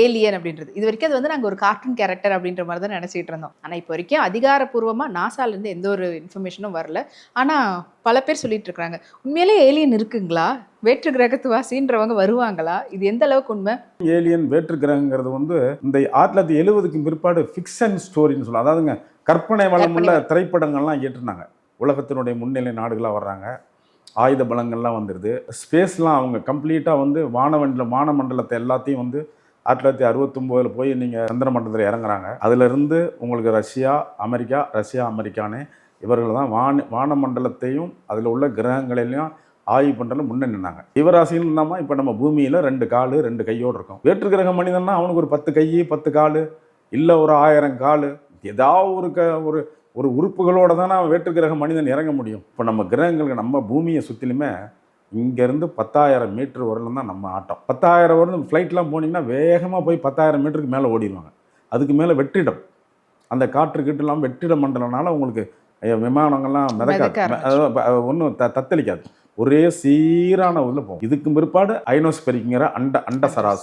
Alien அப்படின்றது. இது வரைக்கும் அது வந்து நாங்கள் ஒரு கார்ட்டூன் கேரக்டர் அப்படின்ற மாதிரி தான் நினச்சிட்டு இருந்தோம். ஆனால் இப்போ வரைக்கும் அதிகாரப்பூர்வமாக நாசாலேருந்து எந்த ஒரு இன்ஃபர்மேஷனும் வரல. ஆனால் பல பேர் சொல்லிட்டு இருக்காங்க. உண்மையிலே ஏலியன் இருக்குங்களா? வேற்று கிரகத்துவாசின்றவங்க வருவாங்களா? இது எந்த அளவுக்கு உண்மை? ஏலியன் வேற்று கிரகங்கிறது வந்து இந்த ஆயிரத்தி தொள்ளாயிரத்தி எழுபதுக்கு பிற்பாடு ஃபிக்ஷன் ஸ்டோரின்னு சொல்லலாம் அதாவதுங்க கற்பனை வளமுள்ள திரைப்படங்கள்லாம் ஏற்றுனாங்க உலகத்தினுடைய முன்னிலை நாடுகளாக வர்றாங்க. ஆயுத பலங்கள்லாம் வந்துடுது ஸ்பேஸ்லாம் அவங்க கம்ப்ளீட்டாக வந்து வானவண்டில வானமண்டலத்தை எல்லாத்தையும் வந்து ஆயிரத்தி தொள்ளாயிரத்தி அறுபத்தொம்போதில் போய் நீங்கள் சந்திர மண்டலத்தில் இறங்குறாங்க. அதிலிருந்து உங்களுக்கு ரஷ்யா அமெரிக்கா ரஷ்யா அமெரிக்கானே இவர்கள் தான் வான வானமண்டலத்தையும் அதில் உள்ள கிரகங்களிலையும் ஆய்வு பண்ணுறதுல முன்னே நின்னாங்க. ஜீவராசின்னு இல்லாமல் இப்போ நம்ம பூமியில் ரெண்டு காலு ரெண்டு கையோடு இருக்கும். வேற்று கிரக மனிதன்னா அவனுக்கு ஒரு பத்து கை பத்து காலு இல்லை ஒரு ஆயிரம் காலு. ஏதாவது ஒரு க ஒரு ஒரு உறுப்புகளோடு தான் நான் வேற்று கிரக மனிதன் இறங்க முடியும். இப்போ நம்ம கிரகங்களுக்கு நம்ம பூமியை சுற்றிலுமே இங்கேருந்து பத்தாயிரம் மீட்டர் வரலும் தான் நம்ம ஆட்டம். பத்தாயிரம் வரலும் ஃப்ளைட்லாம் போனீங்கன்னா வேகமாக போய் பத்தாயிரம் மீட்டருக்கு மேலே ஓடிடுவாங்க. அதுக்கு மேலே வெற்றிடம். அந்த காற்று கிட்டுலாம் வெற்றிட மண்டலம்னால உங்களுக்கு விமானங்கள்லாம் மிதக்க மிதக்காது ஒன்றும் த தத்தளிக்காது. ஒரே சீரான உள்ள போகும். இதுக்கு பிற்பாடு ஐனோஸ்பெரிக்குங்கிற அண்ட அண்ட சராசரம்.